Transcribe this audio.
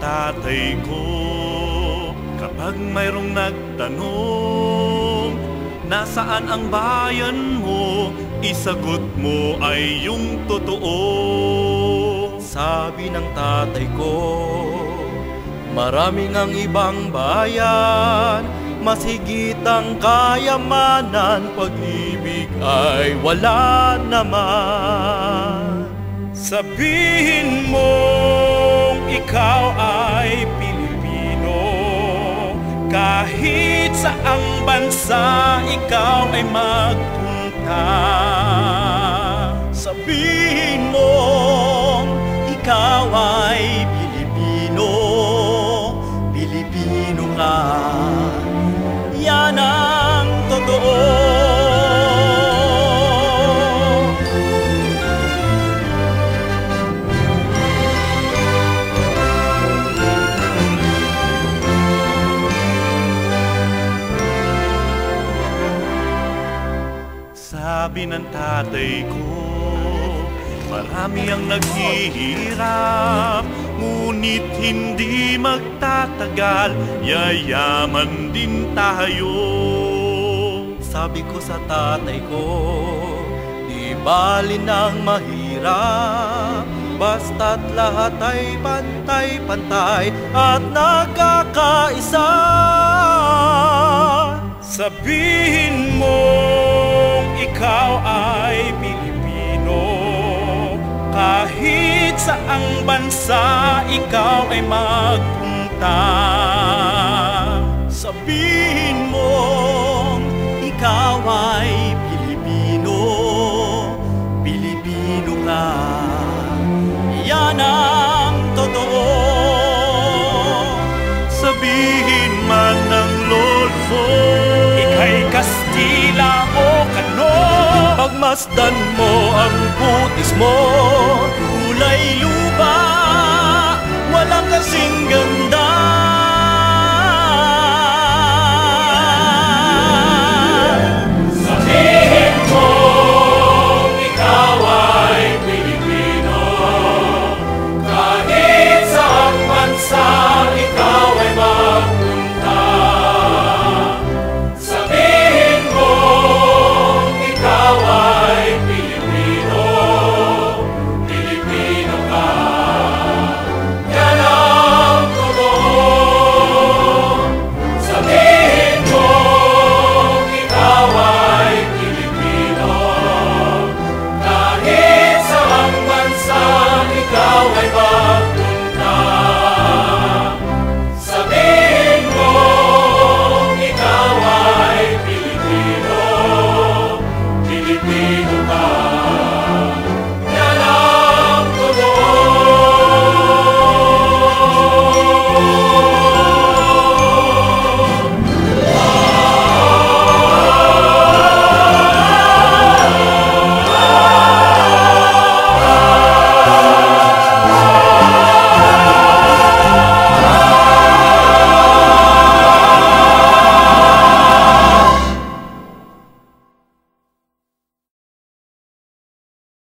tatay ko Kapag mayroong nagtanong Nasaan ang bayan mo? Isagot mo ay yung totoo Sabi ng tatay ko Maraming ang ibang bayan Mas higit ang kayamanan Pag-ibig ay wala naman Sabihin mong ikaw ay Pilipino. Kahit saang bansa ikaw ay magpunta. Sabihin mong Sabi ng tatay ko Marami ang naghihirap Ngunit hindi magtatagal Yayaman din tayo. Sabi ko sa tatay ko Di bali nang mahirap Basta't lahat ay pantay-pantay At nagkakaisa Sabihin saang bansa ikaw ay magpunta. Sabihin mong ikaw ay Pilipino Pilipino ka. Yan ang totoo. Sabihin man ng lolo Ika'y Kastila o Kano. Pagmasdan mo ang putis mo Kulay lupa. Walang kasing ganda